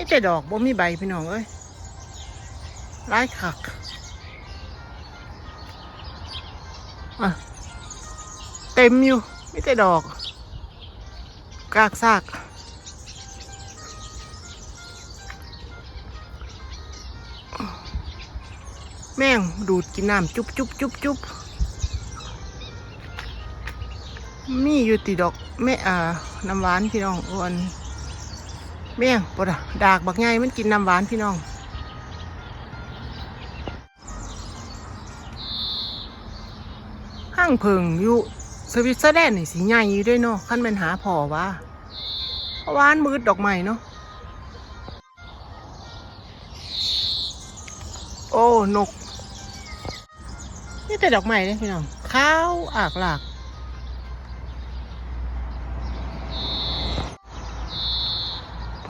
มีแต่ดอกบ่มีใบพี่น้องเอ้ยร้ายคักอะเต็มอยู่มีแต่ดอก กากซากแม่งดูดกินน้ำจุบจุบจุบจุบมีอยู่ติดอกแม่อ่าน้ำหวานพี่น้องอ้วน แม่งปวดอะดากบักไงมันกินน้ำหวานพี่น้องห้างเพิงอยู่สวิตเซอร์แลนด์นี่สีใหญ่อยู่ด้วยเนาะขั้นเป็นหาพอว่าเพราะวานมืดดอกไม้เนาะโอ้นก นี่แต่ดอกไม้เลยพี่น้องข้าวอากหลาก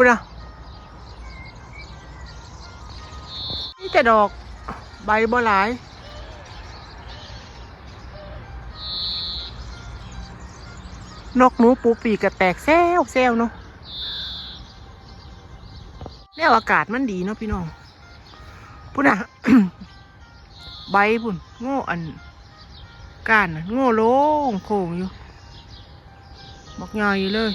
พูดอะนี่แต่ดอกใบบ่หลายนกหนูปูปีกระแตกแซวแซวเนาะแล้วอากาศมันดีเนาะพี่น้องพูดอะใบพุ่นโง่อันก้านน่ะโง่โลงโค้งอยู่บักใหญ่เลย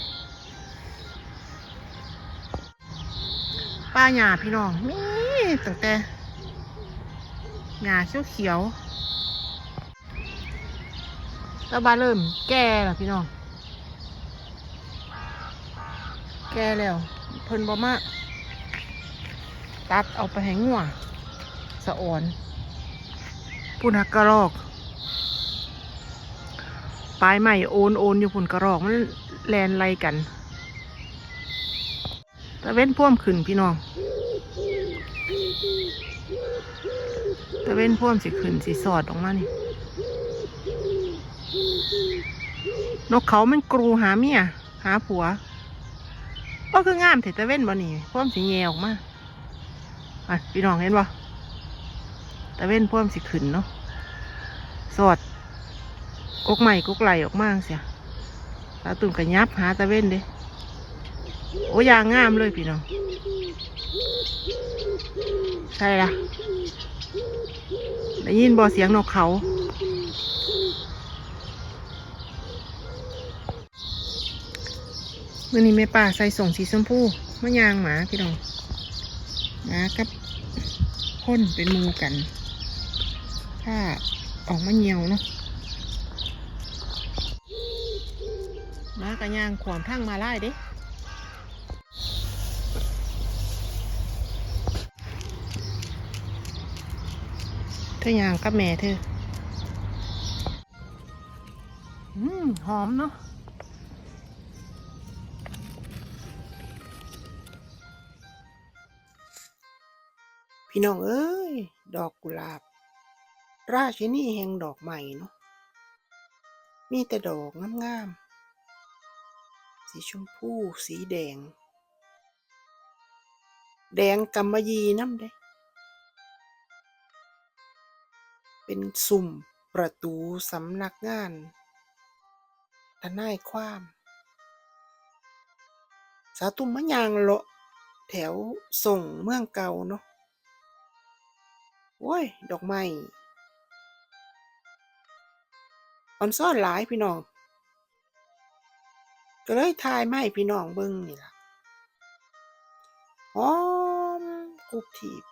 ป้าหญ้าพี่น้องมีตั้งแต่หญ้าเขียวเขียวแล้วบ้านเริ่มแก่แล้วพี่น้อง แก่แล้วเพิ่นบ่มาตัดเอาไปให้งัวสะอ่อนปุ่นหักกระรอกปลายใหม่โอนโอนอยู่ปุ่นกระรอกมันแลนไล่กัน ตะเว้นพ่วมขึ้นพี่น้องตะเว้นพ่วมสิขึ้นสิสอดออกมานี่นกเขามันกรูหาเมียหาผัวก็คืองามเถตะเว้นบ่นี่พ่วมสิแยออกมาอะพี่น้องเห็นบ่ตะเว้นพ่วมสิขึ้นเนาะสอดกกใหม่กกไหลออกมาเสียตาตุ่มกระยับหาตะเว้นเด้ โอ้ยางงามเลยพี่น้องใช่ละได้ยินบอเสียงนกเขามื่อนี้แม่ป่าใส่ส่งสีชมพูมะยางหมาพี่น้องหมากับพ่นเป็นมูกันถ้าออกมาเหี่ยวเนาะหมากับยางขวามทั้งมาไล่เด้ เธอยางกับแม่เธอ อืม หอมเนาะพี่น้องเอ้ย ดอกกุหลาบ ราชินีแห่งดอกใหม่เนาะมีแต่ดอกงามๆ สีชมพู สีแดง แดงกำมะยีน้ำเด้ เป็นสุ่มประตูสำนักงานทนายความ สาตุมมะยางเลาะแถวส่งเมืองเก่าเนาะโอ้ย ดอกไม้อ่อนซ่อนหลายพี่น้อง ก็เลยทายไมาให้พี่น้องเบิ่งนี่ล่ะหอมกุบทีบ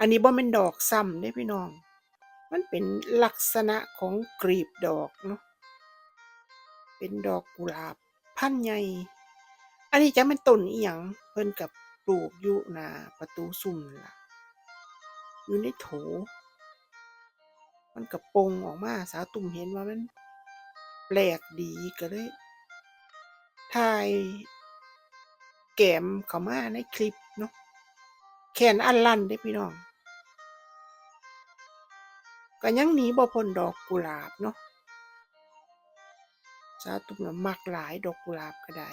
อันนี้บ่แม่นดอกซ้ำเด้พี่น้อง มันเป็นลักษณะของกลีบดอกเนาะ เป็นดอกกุหลาบพันใหญ่ อันนี้จะเป็นต้นอีหยังเพิ่นกับปลูกอยู่หน้าประตูซุ้มล่ะ อยู่ในโถ มันกระปงออกมาสาวตุ่มเห็นว่ามันแปลกดีก็เลยถ่ายแกมเข้ามาในคลิปเนาะแขนอันลั่นเด้พี่น้อง ก็ยังหนีบ่พ้นดอกกุหลาบเนาะสาวตุ่มน่ะมักหลายดอกกุหลาบก็ได้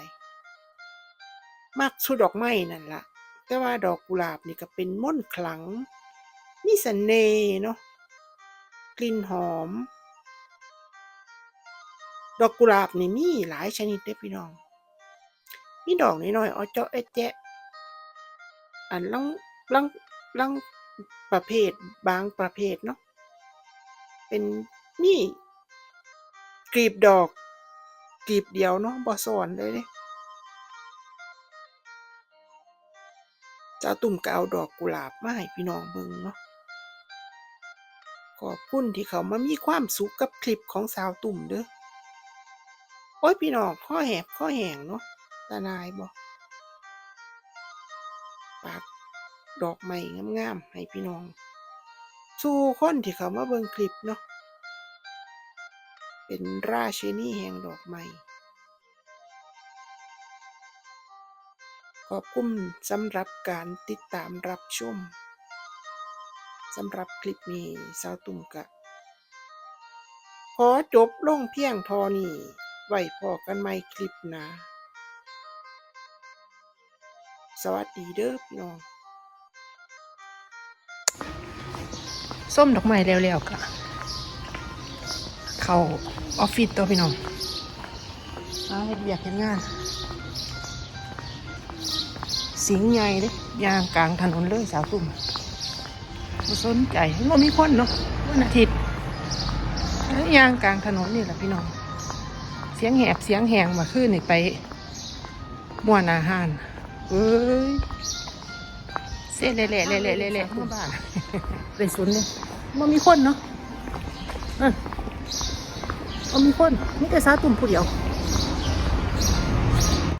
มักสุดดอกไม้นั่นล่ะแต่ว่าดอกกุหลาบนี่ก็เป็นม่นต์ขลัง มีเสน่ห์เนาะกลิ่นหอม ดอกกุหลาบนี่มีหลายชนิดเด้พี่น้อง มีดอกน้อยๆเอเจาะไอ้แจ๊ะอันลังลังลังประเภทบางประเภทเนาะ เป็นนี่กลีบดอกกลีบเดียวเนาะบ่ซ้อนเลยเด้เจ้าตุ่มก็เอาดอกกุหลาบมาให้พี่น้องเบิ่งเนาะขอบคุณที่เขามามีความสุขกับคลิปของสาวตุ่มเด้อโอ้ยพี่น้องข้อแหบข้อแหงเนาะตานายบ่ปากดอกไม้งามๆให้พี่น้อง สู่คนที่เขามาเบิ่งคลิปเนาะเป็นราชินีแห่งดอกไม้ขอบคุณสำหรับการติดตามรับชมสำหรับคลิปนี้สาวตุ่มกะ ขอจบลงเพียงทอนี้ไว้พอกันใหม่คลิปน้าสวัสดีเด้อพี่น้อง ส้มดอกไม้เร็วๆกะเข้าออฟฟิศตัวพี่น้องมาเฮ็ดเวียกเฮ็ดงาน สิงใหญ่เด้ยางกลางถนนเลยสาวตุ่มบ่สนใจมันมีคนเนาะวันอาทิตย์ยางกลางถนนนี่แหละพี่น้อง เสียงแหบเสียงแหงมาขึ้นนี่ไปม่วนาหารเอ้ย เส้นเละๆเละๆเละๆเละๆมาบ้านเป็นศูนย์เลยมันมีคนเนาะนั่นมันมีคนมีแต่สาวตุ่มผู้เดียว